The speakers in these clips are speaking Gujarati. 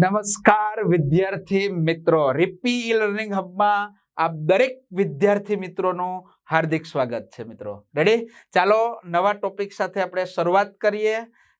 નમસ્કાર વિદ્યાર્થી મિત્રો. રિપી ઈ લર્નિંગ હબમાં આપ દરેક વિદ્યાર્થી મિત્રોનું હાર્દિક સ્વાગત છે મિત્રો. રેડી ચાલો નવા ટોપિક સાથે આપણે શરૂઆત કરીએ.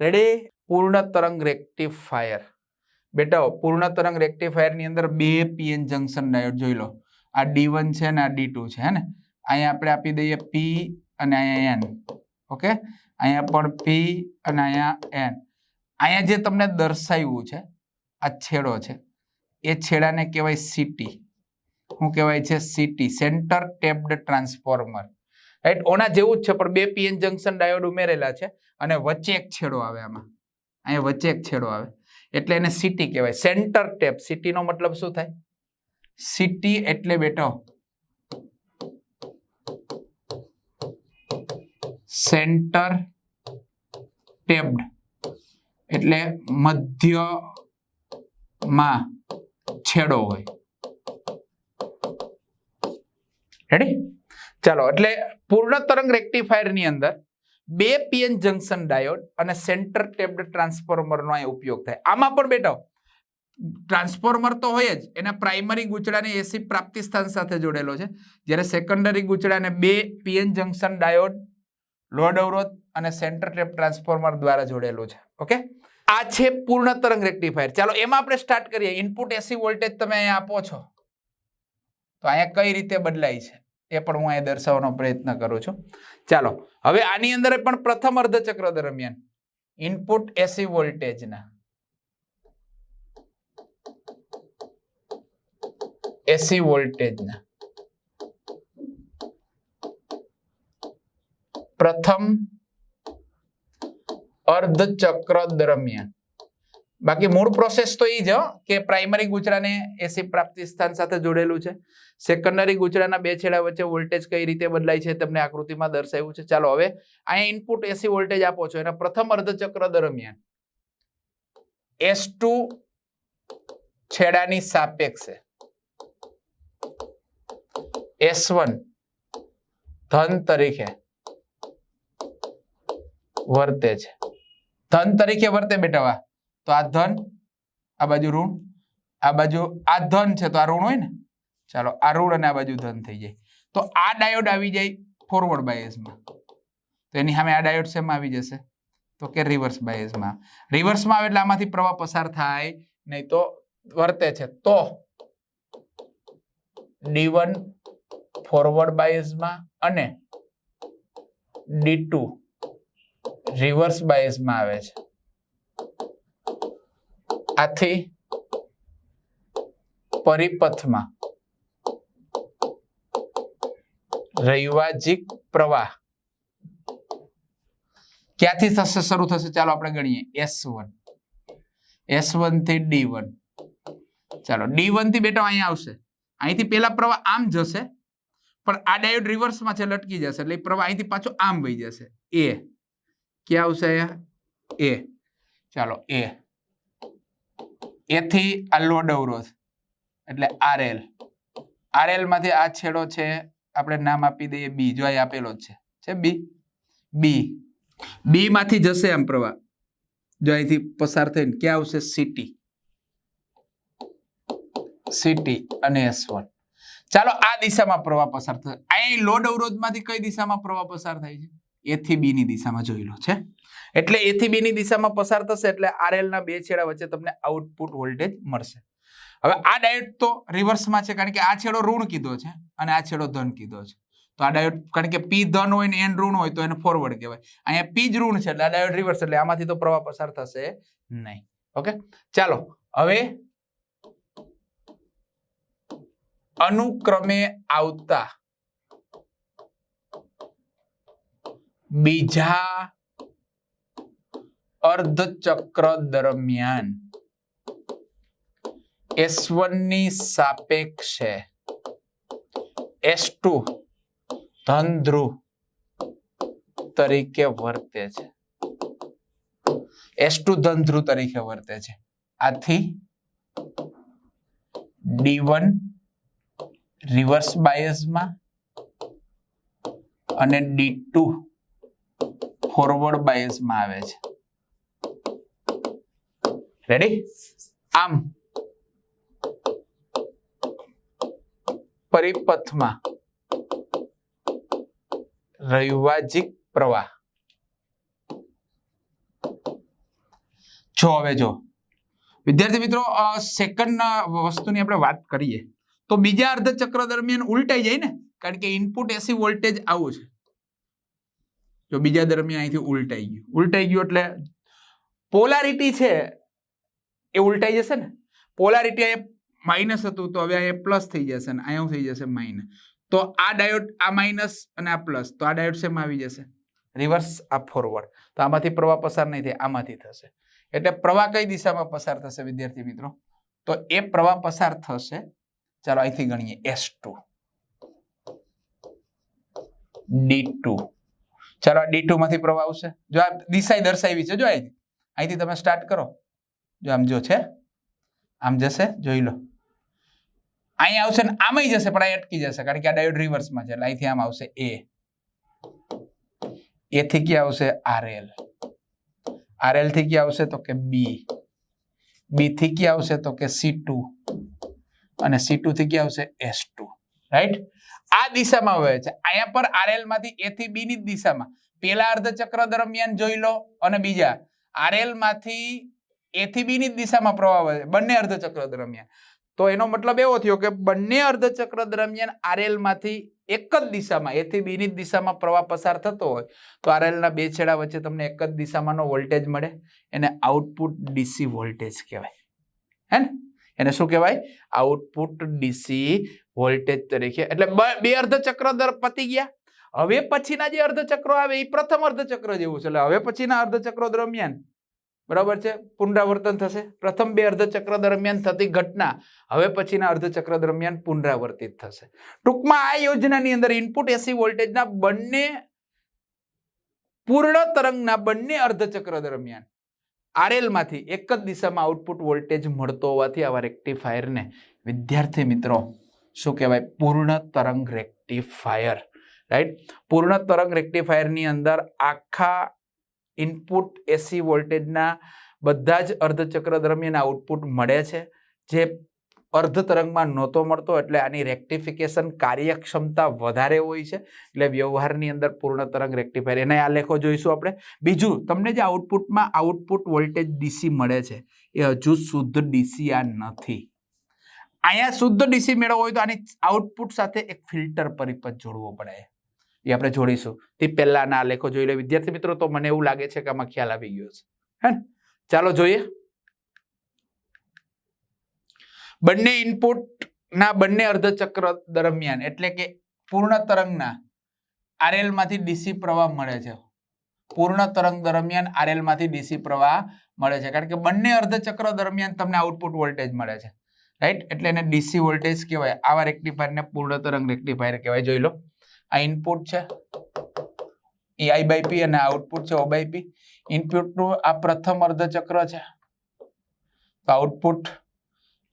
રેડી પૂર્ણ તરંગ રેક્ટિફાયર બેટા, પૂર્ણ તરંગ રેક્ટિફાયરની અંદર બે પીએન જંકશન ડાયોડ જોઈ લો. આ ડી વન છે ને આ ડી છે, હે ને? અહીંયા આપણે આપી દઈએ પી અને અહીંયા એન ઓકે અહીંયા પણ પી અને અહીંયા એન અહીંયા જે તમને દર્શાવ્યું છે આ છેડો છે. એ છેડાને કહેવાય સીટી શું કહેવાય છે? CT centre tapped transformer right ઓના જેવું જ છે, પણ બે પીએન જંકશન ડાયોડ ઉમેરેલા છે અને વચ્ચે એક છેડો આવે આમાં. અહીંયા વચ્ચે એક છેડો આવે. એટલે એને સીટી કહેવાય. સેન્ટર ટેપ સીટીનો મતલબ શું થાય? સીટી એટલે બેટો સેન્ટર ટેપ્ડ એટલે મધ્યમાં છેડો હોય. રેડી ચાલો, એટલે પૂર્ણ તરંગ રેક્ટિફાયરની અંદર બે પીએન જંકશન ડાયોડ અને સેન્ટર ટેબ્ડ ટ્રાન્સફોર્મરનો અહીં ઉપયોગ થાય. આમાં પણ બેટા ટ્રાન્સફોર્મર તો હોય જ, એના પ્રાઇમરી ગુચડાને એસી પ્રાપ્તિ સ્થાન સાથે જોડેલો છે. જ્યારે સેકન્ડરી ગુચડાને બે પીએન જંકશન ડાયોડ લોડ અવરોધ અને સેન્ટર ટેપ ટ્રાન્સફોર્મર દ્વારા જોડેલું છે. ઓકે આ છે પૂર્ણ તરંગ રેક્ટિફાયર. ચાલો, એમાં આપણે સ્ટાર્ટ કરીએ. ઇનપુટ એસી વોલ્ટેજ તમે અહીંયા આપો છો. તો અહીંયા કઈ રીતે બદલાય છે? એ પણ હું અહીંયા દર્શાવવાનો પ્રયત્ન કરું છું. ચાલો, હવે આની અંદર પણ પ્રથમ અર્ધચક્ર દરમિયાન ઇનપુટ એસી વોલ્ટેજના એસી વોલ્ટેજના પ્રથમ અર્ધચક્ર દરમિયાન બાકી મૂળ પ્રોસેસ તો એ જ કે પ્રાઇમરી ગુજરાને એસી પ્રાપ્તિ સ્થાન સાથે જોડેલું છે. સેકન્ડરી ગુજરાના બે છેડા વચ્ચે વોલ્ટેજ કઈ રીતે બદલાય છે તમને આકૃતિમાં દર્શાવ્યું છે. ચાલો હવે અહીંયા ઇનપુટ એસી વોલ્ટેજ આપો છો. એના પ્રથમ અર્ધચક્ર દરમિયાન એસ ટુ છેડાની સાપેક્ષે. એસ વન ધન તરીકે વર્તે છે. ધન તરીકે વર્તે બેટાવા તો આ ધન, આ બાજુ ઋણ, આ બાજુ, આ ધન છે તો આ ઋણ હોય ને? ચાલો, આ ઋણ અને આ બાજુ ધન થઈ જાય. તો આ ડાયોડ આવી જાય ફોરવર્ડ બાયસમાં તો એની સામે આ ડાયોડ શેમાં આવી જશે. તો કે રિવર્સ બાયસમાં રિવર્સમાં આવે એટલે આમાંથી પ્રવાહ પસાર થાય, નહીં તો વર્તે છે. તો ડી ફોરવર્ડ બાયસમાં અને ડી રિવર્સ બાયસમાં આવે છે. આથી પરિપથમાં રૈવાજિક પ્રવાહ ક્યાંથી થશે? શરૂ થશે? ચાલો આપણે ગણીએ. S one. એસ વનથી ડી વન. ચાલો, ડી વનથી બેટા અહીંયા આવશે. અહીંથી પેલા પ્રવાહ આમ જશે, પણ આ ડાયોડ રિવર્સમાં છે, લટકી જશે. એટલે પ્રવાહ અહીંથી પાછો આમ વહી જશે. એ. ક્યાં આવશે અહીંયા એ ચાલો એ એથી આ લોડ અવરોધ એટલે આરએલ આરએલમાંથી આ છેડો છે, આપણે નામ આપી દઈએ બી જો આપેલો જ છે. છે બી બી બી માંથી જશે આમ પ્રવાહ. જો અહીંથી પસાર થઈને ક્યાં આવશે? સિટી સિટી અને એસ ચાલો, આ દિશામાં પ્રવાહ પસાર થશે અહીં લોડ અવરોધમાંથી કઈ દિશામાં પ્રવાહ પસાર થાય છે? એ બીની દિશામાં જોયેલો છે. એટલે એથી બીની દિશામાં પસાર થશે એટલે આરએલ ના બે છેડા વચ્ચે તમને આઉટપુટ વોલ્ટેજ મળશે. હવે આ ડાયોડ તો રિવર્સમાં છે, કારણ કે આ છેડો ઋણ કીધો છે અને આ છેડો ધન કીધો છે. તો આ ડાયોડ કારણ કે પી ધન હોય ને એન ઋણ હોય તો એને ફોરવર્ડ કહેવાય. અહીંયા પી જ ઋણ છે એટલે આ ડાયોડ રિવર્સ એટલે આમાંથી તો પ્રવાહ પસાર થશે નહીં. ઓકે ચાલો, હવે અનુક્રમે આવતા બીજા અર્ધચક્ર દરમિયાન એસની સાપેક્ષે એસ ટુ ધનધ્રુવ તરીકે વર્તે છે. એસ ટુ ધનધ્રુવ તરીકે વર્તે છે. આથી ડી વન રિવર્સ બાયસમાં અને ડી ટુ ફોરવર્ડ બાયસમાં આવે છે. રેડી આમ. પરિપથમાં રૈવાજિક પ્રવાહ. જો હવે જો. વિદ્યાર્થી મિત્રો સેકન્ડ વસ્તુની આપણે વાત કરીએ, તો બીજા અર્ધ ચક્ર દરમિયાન ઉલટાઈ જાય ને, કારણ કે ઇનપુટ એસી વોલ્ટેજ આવું છે. જો બીજા દરમિયાન અહીંથી ઉલટાઈ ગયું. ઉલટાઈ ગયું એટલે પોલારિટી છે એ ઉલટાઈ જશે ને? પોલારિટી અહીંયા માઇનસ હતું તો હવે અહીંયા પ્લસ થઈ જશે ને? અહીંયા થઈ જશે? માઇનસ તો આ ડાયોડ આ માઇનસ અને આ પ્લસ તો આ ડાયોડ શેમાં આવી જશે. રિવર્સ આ ફોરવર્ડ તો આમાંથી પ્રવાહ પસાર નહીં થાય, આમાંથી થશે. એટલે પ્રવાહ કઈ દિશામાં પસાર થશે વિદ્યાર્થી મિત્રો? તો એ પ્રવાહ પસાર થશે. ચાલો અહીંથી ગણીએ. એસ ટુ ડી ટુ ચાલો આ ડી ટુમાંથી પ્રવાહ આવશે. જો આ દિશા દર્શાવી છે, જો અહીંથી અહીંથી તમે સ્ટાર્ટ કરો. જો આમ જો છે, આમ જશે, જોઈ લો. અહીંયા આવશે ને આમાંય જશે, પણ અહીં અટકી જશે, કારણ કે આ ડાયોડ રિવર્સમાં છે, એટલે અહીંથી આમ આવશે એ એથી ક્યાં આવશે? આરએલ આરએલથી ક્યાં આવશે? તો કે બી બી થી ક્યાં આવશે? તો કે સી અને સી થી ક્યાં આવશે? એસ રાઈટ આ દિશામાં વહે છે. અહીંયા પર આરએલમાંથી એ થી બી ની દિશામાં. પેલા અર્ધચક્ર દરમિયાન જોઈ લો અને બીજા. આરએલમાંથી એ થી બી ની દિશામાં પ્રવાહ વહે બંને અર્ધચક્ર દરમિયાન. તો એનો મતલબ એવો થયો કે બંને અર્ધચક્ર દરમિયાન આરએલમાંથી એક જ દિશામાં એ થી બી ની જ દિશામાં પ્રવાહ પસાર થતો હોય, તો આરએલ ના બે છેડા વચ્ચે તમને એક જ દિશામાંનો વોલ્ટેજ મળે. એને આઉટપુટ ડીસી વોલ્ટેજ કહેવાય. હે ને? એને શું કહેવાય? આઉટપુટ ડીસી વોલ્ટેજ તરીકે. એટલે બ- બે અર્ધ ચક્ર દર પતી ગયા. હવે પછીના જે અર્ધ ચક્રો આવે એ પ્રથમ અર્ધ ચક્ર જેવું છે. એટલે હવે પછીના અર્ધ ચક્રો દરમિયાન. બરાબર છે? પુનરાવર્તન થશે. પ્રથમ બે અર્ધ ચક્ર દરમિયાન થતી ઘટના, હવે પછીના અર્ધ ચક્ર દરમિયાન પુનરાવર્તિત થશે. ટૂંકમાં આ યોજનાની અંદર ઇનપુટ એસી વોલ્ટેજના બંને પૂર્ણ તરંગના બંને અર્ધ ચક્ર દરમિયાન. આરએલમાંથી એક જ દિશામાં આઉટપુટ વોલ્ટેજ મળતો હોવાથી આવા રેક્ટિફાયરને વિદ્યાર્થી મિત્રો, શું કહેવાય? પૂર્ણ તરંગ રેક્ટિફાયર રાઈટ પૂર્ણ તરંગ રેક્ટિફાયરની અંદર આખા ઇનપુટ એસી વોલ્ટેજના બધા જ અર્ધચક્ર દરમિયાન આઉટપુટ મળે છે. જે અર્ધ તરંગમાં નહોતો મળતો એટલે આની રેક્ટિફિકેશન કાર્યક્ષમતા વધારે હોય છે. એટલે વ્યવહારની અંદર પૂર્ણ તરંગ રેક્ટિફાયર એના લેખો જોઈશું આપણે. બીજું, તમને જે આઉટપુટમાં આઉટપુટ વોલ્ટેજ ડીસી મળે છે, એ હજુ શુદ્ધ ડીસી આ નથી. અહીંયા શુદ્ધ ડીસી મેળવવો હોય તો આની આઉટપુટ સાથે એક ફિલ્ટર પરિપથ જોડવો પડે. એ આપણે જોડીશું. તે પહેલાના આલેખો જોઈ લે. વિદ્યાર્થી મિત્રો, તો મને એવું લાગે છે કે આમાં ખ્યાલ આવી ગયો છે. હે ચાલો જોઈએ. બંને ઇનપુટના બંને અર્ધચક્ર દરમિયાન, એટલે કે પૂર્ણ તરંગના આરએલમાંથી ડીસી પ્રવાહ મળે છે. પૂર્ણ તરંગ દરમિયાન આરએલમાંથી ડીસી પ્રવાહ મળે છે. કારણ કે બંને અર્ધચક્ર દરમિયાન તમને આઉટપુટ વોલ્ટેજ મળે છે. રાઈટ એટલે એને ડીસી વોલ્ટેજ કહેવાય. આવા રેક્ટિફાયરને પૂર્ણ તરંગ રેક્ટિફાયર કહેવાય. જોઈ લો. આ ઇનપુટ છે. એ આઈ બાય પી અને આઉટપુટ છે ઓ બાય પી ઇનપુટનું આ પ્રથમ અર્ધચક્ર છે. તો આઉટપુટ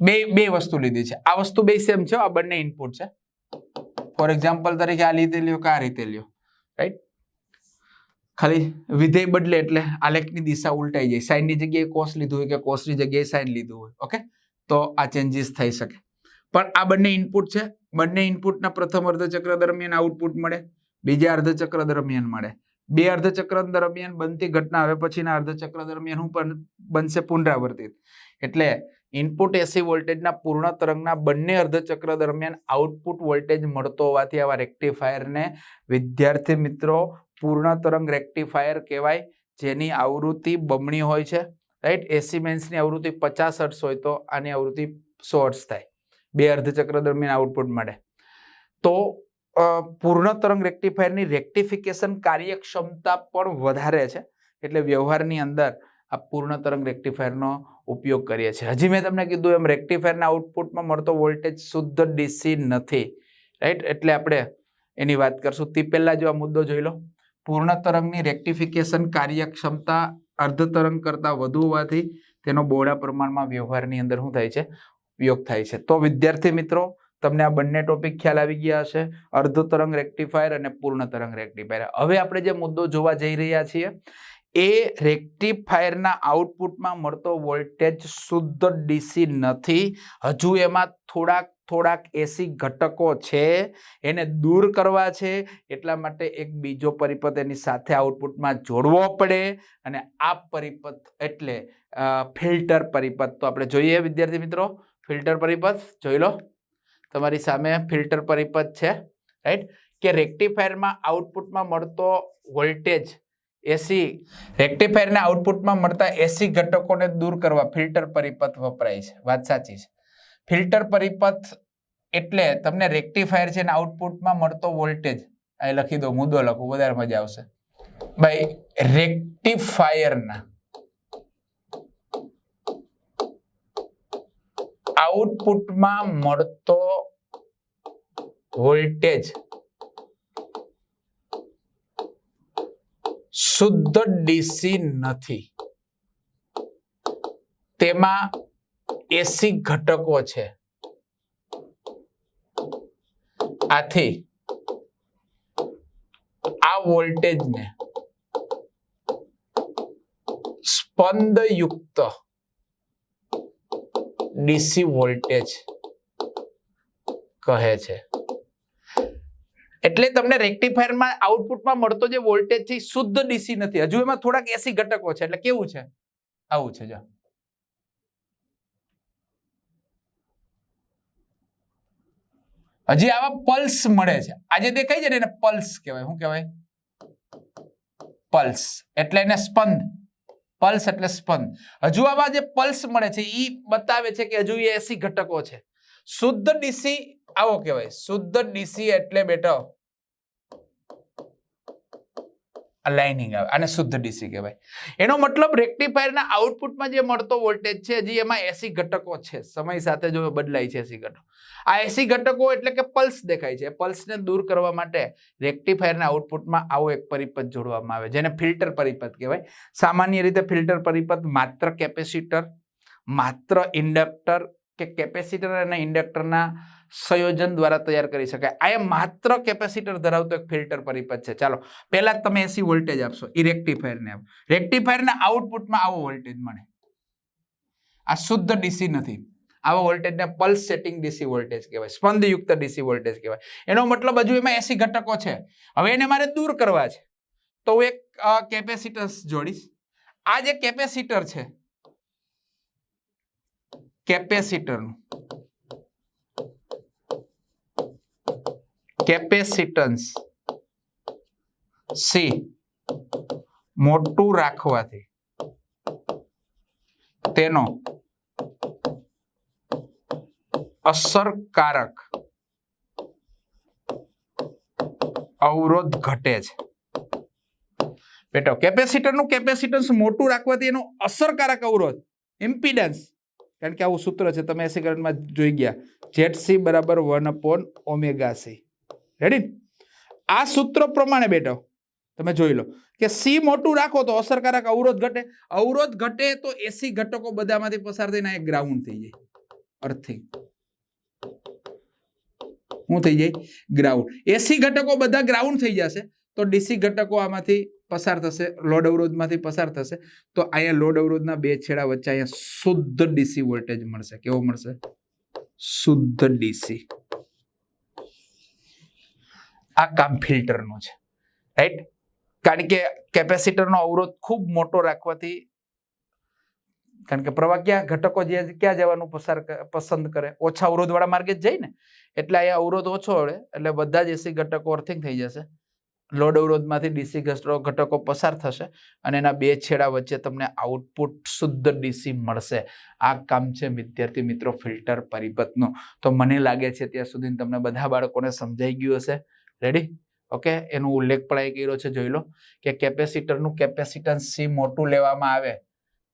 બે બે વસ્તુ લીધી છે. આ વસ્તુ બે સેમ છે, આ બંને ઇનપુટ છે. ફોર એક્ઝામ્પલ તરીકે આ રીતે લ્યો કે આ રીતે લ્યો. રાઈટ ખાલી વિધેય બદલે એટલે આલેખની દિશા ઉલટાઈ જાય. સાઈનની જગ્યાએ કોસ લીધું હોય કે કોસની જગ્યાએ સાઈન લીધું હોય. ઓકે તો આ ચેન્જીસ થઈ શકે. પણ આ બંને ઇનપુટ છે. બંને ઇનપુટના પ્રથમ અર્ધચક્ર દરમિયાન આઉટપુટ મળે. બીજા અર્ધચક્ર દરમિયાન મળે. બે અર્ધચક્ર દરમિયાન બનતી ઘટના હવે પછીના અર્ધચક્ર દરમિયાન હું પણ બનશે પુનરાવર્તિત. એટલે ઇનપુટ એસી વોલ્ટેજના પૂર્ણ તરંગના બંને અર્ધચક્ર દરમિયાન આઉટપુટ વોલ્ટેજ મળતો હોવાથી આવા રેક્ટિફાયરને વિદ્યાર્થી મિત્રો પૂર્ણ તરંગ રેક્ટિફાયર કહેવાય. જેની આવૃત્તિ બમણી હોય છે રાઈટ એસી મેન્સની આવૃત્તિ પચાસ હર્ટ્સ હોય તો આની આવૃત્તિ સો હર્ટ્સ થાય. બે અર્ધચક્ર દરમિયાન આઉટપુટ મળે. તો પૂર્ણ તરંગ રેક્ટિફાયરની રેક્ટિફિકેશન કાર્યક્ષમતા પણ વધારે છે. એટલે વ્યવહારની અંદર આ પૂર્ણ તરંગ રેક્ટિફાયરનો ઉપયોગ કરીએ છીએ. હજી મેં તમને કીધું એમ રેક્ટિફાયરના આઉટપુટમાં મળતો વોલ્ટેજ શુદ્ધ ડીસી નથી રાઈટ એટલે આપણે એની વાત કરશું. તે પહેલાં જો આ મુદ્દો જોઈ લો. પૂર્ણ તરંગની રેક્ટિફિકેશન કાર્યક્ષમતા અર્ધ તરંગ કરતાં વધુ હોવાથી તેનો બહોળા પ્રમાણમાં વ્યવહારની અંદર શું થાય છે? ઉપયોગ થાય છે. તો વિદ્યાર્થી મિત્રો, તમને આ બંને ટોપિક ખ્યાલ આવી ગયા હશે. અર્ધ તરંગ રેક્ટિફાયર અને પૂર્ણ તરંગ રેક્ટિફાયર. હવે આપણે જે મુદ્દો જોવા જઈ રહ્યા છીએ એ રેક્ટિફાયરના આઉટપુટમાં મળતો વોલ્ટેજ શુદ્ધ ડીસી નથી. હજુ એમાં થોડાક થોડાક એસી ઘટકો છે. એને દૂર કરવા છે. એટલા માટે એક બીજો પરિપથ એની સાથે આઉટપુટમાં જોડવો પડે અને આ પરિપથ એટલે ફિલ્ટર પરિપથ. તો આપણે જોઈએ વિદ્યાર્થી મિત્રો, ફિલ્ટર પરિપથ, જોઈ લો. તમારી સામે ફિલ્ટર પરિપથ છે, રાઈટ? કે રેક્ટિફાયરમાં આઉટપુટમાં મળતો વોલ્ટેજ એસી રેક્ટિફાયરના આઉટપુટમાં મળતા એસી ઘટકોને દૂર કરવા ફિલ્ટર પરિપથ વપરાય છે. વાત સાચી છે. ફિલ્ટર પરિપથ એટલે તમને રેક્ટિફાયર છે ને આઉટપુટમાં મળતો વોલ્ટેજ. અહીં લખી દો મુદ્દો લખું, વધારે મજા આવશે. ભાઈ રેક્ટિફાયરના આઉટપુટમાં મળતો વોલ્ટેજ શુદ્ધ ડીસી નથી. તેમાં એસી ઘટકો છે. આથી આ વોલ્ટેજને સ્પંદયુક્ત ડીસી વોલ્ટેજ કહે છે. એટલે તમને રેક્ટિફાયરમાં આઉટપુટમાં મળતો જે વોલ્ટેજ છે શુદ્ધ ડીસી નથી. હજુ એમાં થોડાક એસી ઘટકો છે. એટલે કેવું છે? આવું છે, જો. હજી આવા પલ્સ મળે છે. આજે દેખાય છે ને એને પલ્સ કહેવાય. શું કહેવાય? પલ્સ. એટલે એને સ્પંદ. પલ્સ એટલે સ્પંદ. હજુ આવા જે પલ્સ મળે છે એ બતાવે છે કે હજુ એ એસી ઘટકો છે. શુદ્ધ ડીસી આવો કહેવાય. શુદ્ધ ડીસી એટલે બેટા લાઇનિંગ આવે. આને શુદ્ધ ડીસી કહેવાય. એનો મતલબ રેક્ટિફાયરના આઉટપુટમાં જે મળતો વોલ્ટેજ છે, હજી એમાં એસી ઘટકો છે. સમય સાથે જો બદલાય છે એસી ઘટકો. આ એસી ઘટકો એટલે કે પલ્સ દેખાય છે. પલ્સને દૂર કરવા માટે રેક્ટિફાયરના આઉટપુટમાં આવો એક પરિપથ જોડવામાં આવે, જેને ફિલ્ટર પરિપથ કહેવાય. સામાન્ય રીતે ફિલ્ટર પરિપથ માત્ર કેપેસિટર, માત્ર ઇન્ડક્ટર કે કેપેસિટર અને ઇન્ડક્ટરના સંયોજન દ્વારા તૈયાર કરી શકાય. આ એ માત્ર કેપેસિટર ધરાવતો એક ફિલ્ટર પરિપથ છે. ચાલો, પહેલા તમે એસી વોલ્ટેજ આપશો એ રેક્ટિફાયરને આપો. રેક્ટિફાયરના આઉટપુટમાં આવો વોલ્ટેજ મળે. આ શુદ્ધ ડીસી નથી. આવા વોલ્ટેજને પલ્સ સેટિંગ ડીસી વોલ્ટેજ કહેવાય, સ્પંદયુક્ત ડીસી વોલ્ટેજ કહેવાય. એનો મતલબ હજુ એમાં એસી ઘટકો છે. હવે એને મારે દૂર કરવા છે. તો હું એક કેપેસિટન્સ જોડીશ. આ જે કેપેસિટર છે કેપેસિટરનું. કેપેસિટન્સ સી મોટું રાખવાથી. તેનો અસરકારક અવરોધ ઘટે છે. બેટો, કેપેસિટરનું કેપેસિટન્સ મોટું રાખવાથી એનો અસરકારક અવરોધ, ઇમ્પિડન્સ કારણ કે આવું સૂત્ર છે, તમે એસી કરંટમાં જોઈ ગયા. જેટ સી બરાબર વન અપોન ઓમેગા સી રેડી આ સૂત્ર પ્રમાણે બેટો તમે જોઈ લો કે સી મોટું રાખો તો અસરકારક અવરોધ ઘટે. અવરોધ ઘટે તો એસી ઘટકો બધામાંથી પસાર થઈને એક ગ્રાઉન્ડ થઈ જાય. અર્થિંગ શું થઈ જાય? ગ્રાઉન્ડ એસી ઘટકો બધા ગ્રાઉન્ડ થઈ જશે. તો ડીસી ઘટકો આમાંથી પસાર થશે, લોડ અવરોધમાંથી પસાર થશે, તો અહીંયા લોડ અવરોધના બે છેડા વચ્ચે અહીંયા શુદ્ધ ડીસી વોલ્ટેજ મળશે. કેવો મળશે? શુદ્ધ ડીસી. આ કામ ફિલ્ટરનું છે. રાઈટ કારણ કે કેપેસિટરનો અવરોધ ખૂબ મોટો રાખવાથી, કારણ કે પ્રવાહ ક્યાં, ઘટકો જે ક્યાં જવાનું પસાર પસંદ કરે, ઓછા અવરોધવાળા માર્ગે જ જાય એટલે અહીંયા અવરોધ ઓછો આવે એટલે બધા જ એસી ઘટકો અર્થિંગ થઈ જશે. લોડ અવરોધમાંથી ડીસી ઘટકો પસાર થશે અને એના બે છેડા વચ્ચે તમને આઉટપુટ શુદ્ધ ડીસી મળશે. આ કામ છે વિદ્યાર્થી મિત્રો ફિલ્ટર પરિપથનું. તો મને લાગે છે ત્યાં સુધી તમને બધા બાળકોને સમજાઈ ગયું હશે. રેડી ઓકે એનો ઉલ્લેખ પણ એ કર્યો છે, જોઈ લો. કે કેપેસિટરનું કેપેસિટન્સ સી મોટું લેવામાં આવે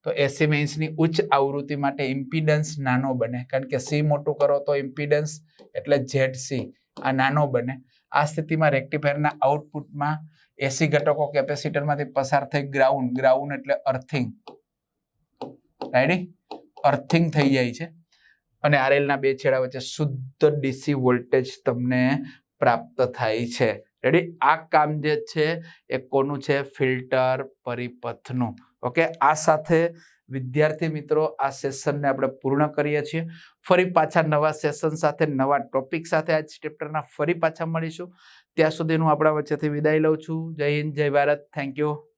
તો એસી મેન્સની ઉચ્ચ આવૃત્તિ માટે ઇમ્પિડન્સ નાનો બને. કારણ કે સી મોટું કરો તો ઇમ્પિડન્સ એટલે ઝેડ સી આ નાનો બને. આ સ્થિતિમાં રેક્ટિફાયરના આઉટપુટમાં એસી ઘટકો કેપેસિટરમાંથી પસાર થઈ ગ્રાઉન્ડ ગ્રાઉન્ડ એટલે અર્થિંગ. રાઈડી અર્થિંગ થઈ જાય છે. અને આરએલના બે છેડા વચ્ચે શુદ્ધ ડીસી વોલ્ટેજ તમને પ્રાપ્ત થાય છે. રેડી આ કામ જે છે એ કોનું છે? ફિલ્ટર પરિપથનું. ઓકે આ સાથે વિદ્યાર્થી મિત્રો, આ સેશનને આપણે પૂર્ણ કરીએ છીએ. ફરી પાછા નવા સેશન સાથે, નવા ટોપિક સાથે આ ચેપ્ટરના ફરી પાછા મળીશું. ત્યાં સુધીનું આપણા વચ્ચેથી વિદાય લઉં છું. જય હિન્દ, જય ભારત. Thank you.